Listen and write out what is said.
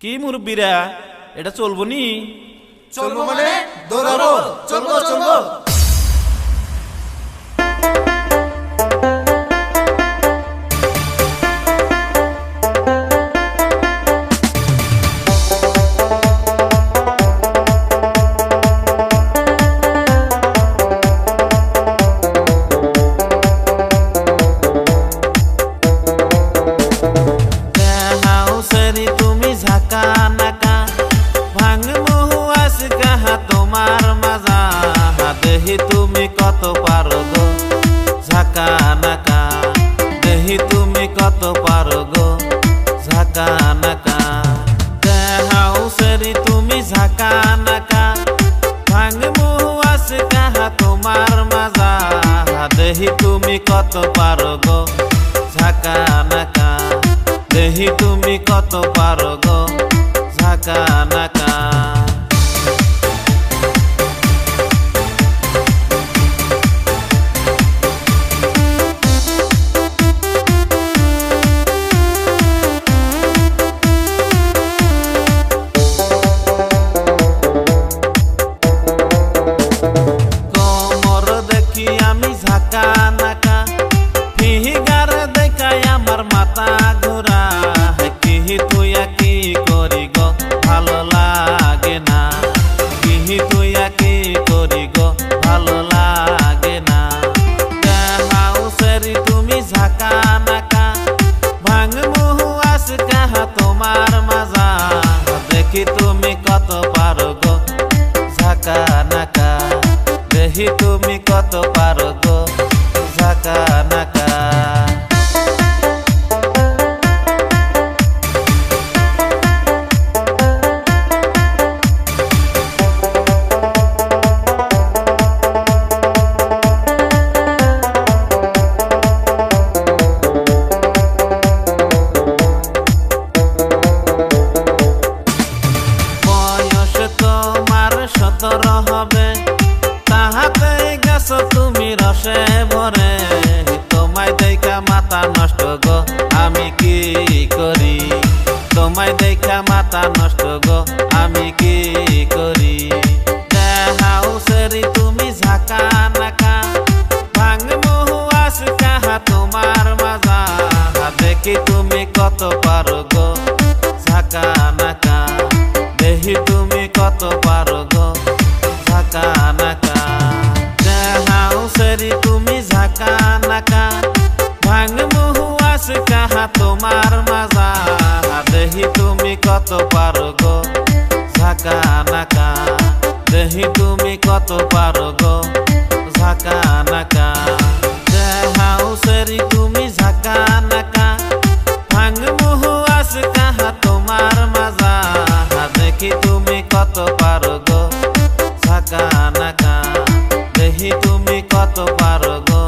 কি মুরব্বীরা? এটা চলবো নি? চলবো মানে দৌড়াবো। চলবো চলবো। হাউসেরি নাকা, দেহি তুমি কত পারো গো? ঝাকা নাকা। হাউসেরি তুমি ঝাকা নাকা। ভাঙ মহু আস কাহা তোমার মাজা। দেহি তুমি কত পারো গো? ঝাকা নাকা। দেহি তুমি কত পারো গো? ঝাকা নাকা। মাথা ঘোরা কিহি তুইয়া কি করি গো? ভালো লাগে না। কিহি তুইয়া কি করি গো? ভালো লাগে না। হাউসেরি তুমি ঝাকা নাকা। ভাঙ মুহু আস কাহা তোমার মাজা। দেখি তুমি কত পারো গো? ঝাকা নাকা। দেখি তুমি কত পারো গো? ঝাকা নাকা। হবে? তাহাতে গেছ তুমি রসে ভরে। তোমায় দেখা মাথা নষ্ট গো, আমি কি করি? তোমায় দেখা মাথা নষ্ট গো, আমি কি করি? হাউসেরি তুমি ঝাকা নাকা ভাঙ আস কাহা তোমার মাজা। দেখি তুমি কত পারো গো, ঝাকা নাকা। দেহি তুমি কত পারো গো আস কাহা তোমার মাজা দেহি তুমি কত পারো গো? ঝাঁকা নাকা। দেহি তুমি কত পারো গো? ঝাঁকা নাকা। দেহাও সেরি তুমি ঝাঁকা নাকা। ভাঙ মুহু আস কাহা তোমার মাজা দেখি তুমি কত পারো গো? ঝাঁকা নাকা। দেহি তুমি কত পারো গো?